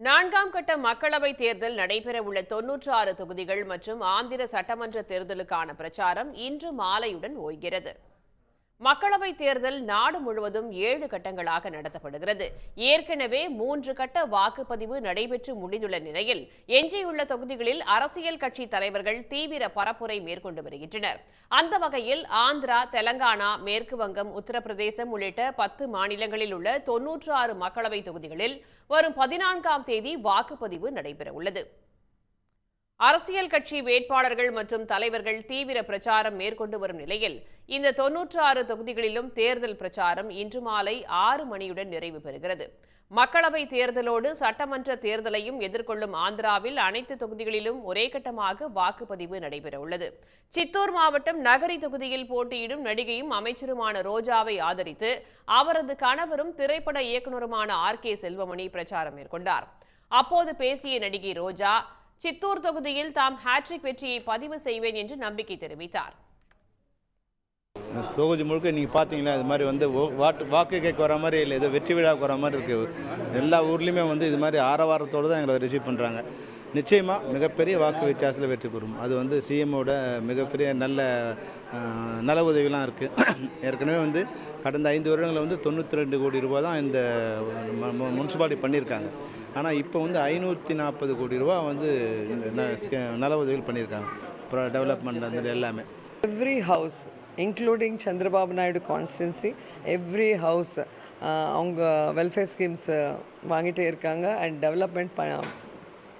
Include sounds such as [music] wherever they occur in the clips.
நான்காம் கட்ட மக்களவைத் தேர்தல் நடைபெறவுள்ள தொன்னூற்று ஆறு தொகுதிகள் மற்றும் ஆந்திர சட்டமன்ற தேர்தலுக்கான பிரச்சாரம் இன்று மாலையுடன் ஓய்கிறது. மக்களவைத் தேர்தல் நாடு முழுவதும் ஏழு கட்டங்களாக நடத்தப்படுகிறது. ஏற்கனவே மூன்று கட்ட வாக்குப்பதிவு நடைபெற்று முடிந்துள்ள நிலையில் எஞ்சியுள்ள தொகுதிகளில் அரசியல் கட்சி தலைவர்கள் தீவிர பரப்புரை மேற்கொண்டு வருகின்றனர். அந்த வகையில் ஆந்திரா தெலங்கானா மேற்கு வங்கம் உத்தரப்பிரதேசம் உள்ளிட்ட பத்து மாநிலங்களில் உள்ள தொன்னூற்று ஆறு மக்களவைத் தொகுதிகளில் வரும் பதினான்காம் தேதி வாக்குப்பதிவு நடைபெறவுள்ளது அரசியல் கட்சி வேட்பாளர்கள் மற்றும் தலைவர்கள் தீவிர பிரச்சாரம் மேற்கொண்டு வரும் நிலையில் இந்த தொன்னூற்று ஆறு தொகுதிகளிலும் தேர்தல் பிரச்சாரம் இன்று மாலை ஆறு மணியுடன் நிறைவு பெறுகிறது. மக்களவை தேர்தலோடு சட்டமன்ற தேர்தலையும் எதிர்கொள்ளும் ஆந்திராவில் அனைத்து தொகுதிகளிலும் ஒரே கட்டமாக வாக்குப்பதிவு நடைபெறவுள்ளது சித்தூர் மாவட்டம் நகரி தொகுதியில் போட்டியிடும் நடிகையும் அமைச்சருமான ரோஜாவை ஆதரித்து அவரது கணவரும் திரைப்பட இயக்குநருமான ஆர். கே. செல்வமணி பிரச்சாரம் மேற்கொண்டார். அப்போது பேசிய நடிகை ரோஜா சித்தூர் தொகுதியில் தாம் ஹாட்ரிக் வெற்றியை பதிவு செய்வேன் என்று நம்பிக்கை தெரிவித்தார். தொகுதி முழுக்க நீங்கள் பார்த்தீங்களா இது மாதிரி வந்து வாட்டு வாக்கு கேட்க வர மாதிரி இல்லை ஏதோ வெற்றி விழாவுக்கு வர மாதிரி இருக்குது எல்லா ஊர்லேயுமே வந்து இது மாதிரி ஆரவாரத்தோடு தான் எங்களை ரிசீவ் பண்ணுறாங்க நிச்சயமாக மிகப்பெரிய வாக்கு வித்தியாசத்தில் வெற்றி பெறும். அது வந்து சிஎம்மோட மிகப்பெரிய நல்ல நல உதவிலாம் இருக்குது [clears throat] ஏற்கனவே வந்து கடந்த ஐந்து வருடங்களில் வந்து தொண்ணூற்றி ரெண்டு கோடி ரூபா தான் இந்த முனிசிபாலிட்டி பண்ணியிருக்காங்க. ஆனால் இப்போ வந்து ஐநூற்றி நாற்பது கோடி ரூபா வந்து இந்த நல உதவிகள் பண்ணியிருக்காங்க. அப்புறம் டெவலப்மெண்ட் அந்த எல்லாமே. Every house including Chandrababu Naidu constituency every house அவங்க வெல்ஃபேர் ஸ்கீம்ஸ் uh, வாங்கிட்டே இருக்காங்க அண்ட் டெவலப்மெண்ட் ப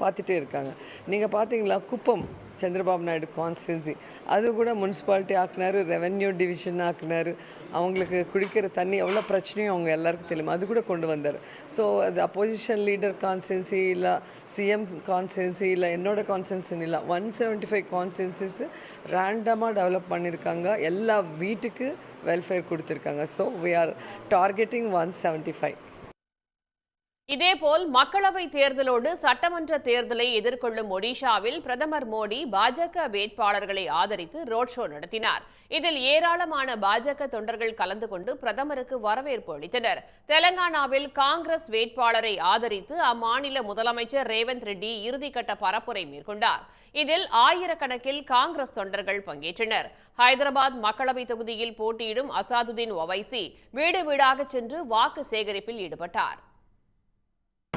பார்த்துட்டே இருக்காங்க. நீங்கள் பார்த்தீங்களா குப்பம்? சந்திரபாபு நாயுடு கான்ஸ்டன்சி அது கூட முனிசிபாலிட்டி ஆக்குனாரு ரெவென்யூ டிவிஷன் ஆக்குனாரு. அவங்களுக்கு குடிக்கிற தண்ணி எவ்வளோ பிரச்சனையும் அவங்க எல்லாருக்கும் தெரியும். அது கூட கொண்டு வந்தார். ஸோ அது அப்போசிஷன் லீடர் கான்ஸ்டன்சி இல்லை சிஎம் கான்ஸ்டன்சி இல்லை என்னோட கான்ஸ்டன்சி இல்லை. ஒன் செவன்ட்டி ஃபைவ் கான்ஸ்டன்சிஸ் ரேண்டமாக டெவலப் பண்ணியிருக்காங்க எல்லா வீட்டுக்கு வெல்ஃபேர் கொடுத்துருக்காங்க. So we are targeting one seventy five இதேபோல் மக்களவை தேர்தலோடு சட்டமன்ற தேர்தலை எதிர்கொள்ளும் ஒடிஷாவில் பிரதமர் மோடி பாஜக வேட்பாளர்களை ஆதரித்து ரோட் ஷோ நடத்தினார். இதில் ஏராளமான பாஜக தொண்டர்கள் கலந்து கொண்டு பிரதமருக்கு வரவேற்பு அளித்தனர். தெலங்கானாவில் காங்கிரஸ் வேட்பாளரை ஆதரித்து அம்மாநில முதலமைச்சர் ரேவந்த் ரெட்டி இறுதிக்கட்ட பரப்புரை மேற்கொண்டார். இதில் ஆயிரக்கணக்கில் காங்கிரஸ் தொண்டர்கள் பங்கேற்றனர். ஹைதராபாத் மக்களவை தொகுதியில் போட்டியிடும் அசாதுதீன் ஒவைசி வீடு வீடாக சென்று வாக்கு சேகரிப்பில் ஈடுபட்டார்.